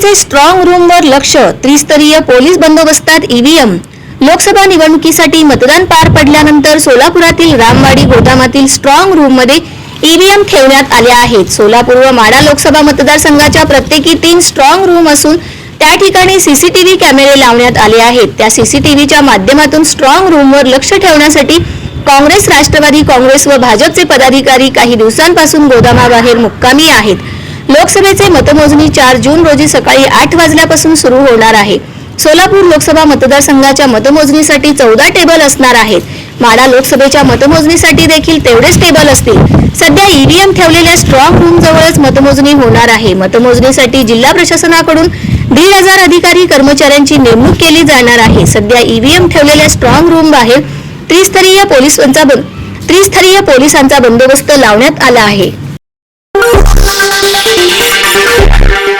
ईव्हीएमचे strong रूमवर लक्ष त्रिस्तरीय पोलीस बंदोबस्तात ईव्हीएम लोकसभा निवडणुकीसाठी मतदान पार पडल्यानंतर सोलापुरातील रामवाडी गोदामातील स्ट्रॉंग रूममध्ये ईव्हीएम ठेवण्यात आल्या आहेत. सोलापूर व माडा लोकसभा मतदारसंघाच्या प्रत्येकी तीन स्ट्रॉंग रूम असून त्या ठिकाणी सीसीटीव्ही कॅमेरे लावण्यात आले आहेत. त्या सीसीटीव्हीच्या माध्यमातून स्ट्रॉंग रूमवर लक्ष ठेवण्यासाठी काँग्रेस राष्ट्रवादी काँग्रेस व भाजपचे पदाधिकारी काही दिवसांपासून गोदामाबाहेर मुक्कामी आहेत. लोकसभेचे मतमोजणी चार जून रोजी सकाळी आठ वाजल्यापासून सुरू होणार आहे. सोलापूर लोकसभा मतदारसंघाच्या मतमोजणीसाठी चौदा टेबल असणार आहेत. माडा लोकसभेच्या मतमोजणीसाठी देखील तेवढेच टेबल असतील. सध्या ईव्हीएम ठेवलेल्या स्ट्रॉंग रूम जवळच मतमोजणी होणार आहे. मतमोजणीसाठी जिल्हा प्रशासनाकडून दीड हजार अधिकारी कर्मचाऱ्यांची नेमणूक केली जाणार आहे. सध्या ईव्हीएम ठेवलेल्या स्ट्रॉंग रूम बाहेर त्रिस्तरीय पोलिसांचा त्रिस्तरीय पोलिसांचा बंदोबस्त लावण्यात आला आहे.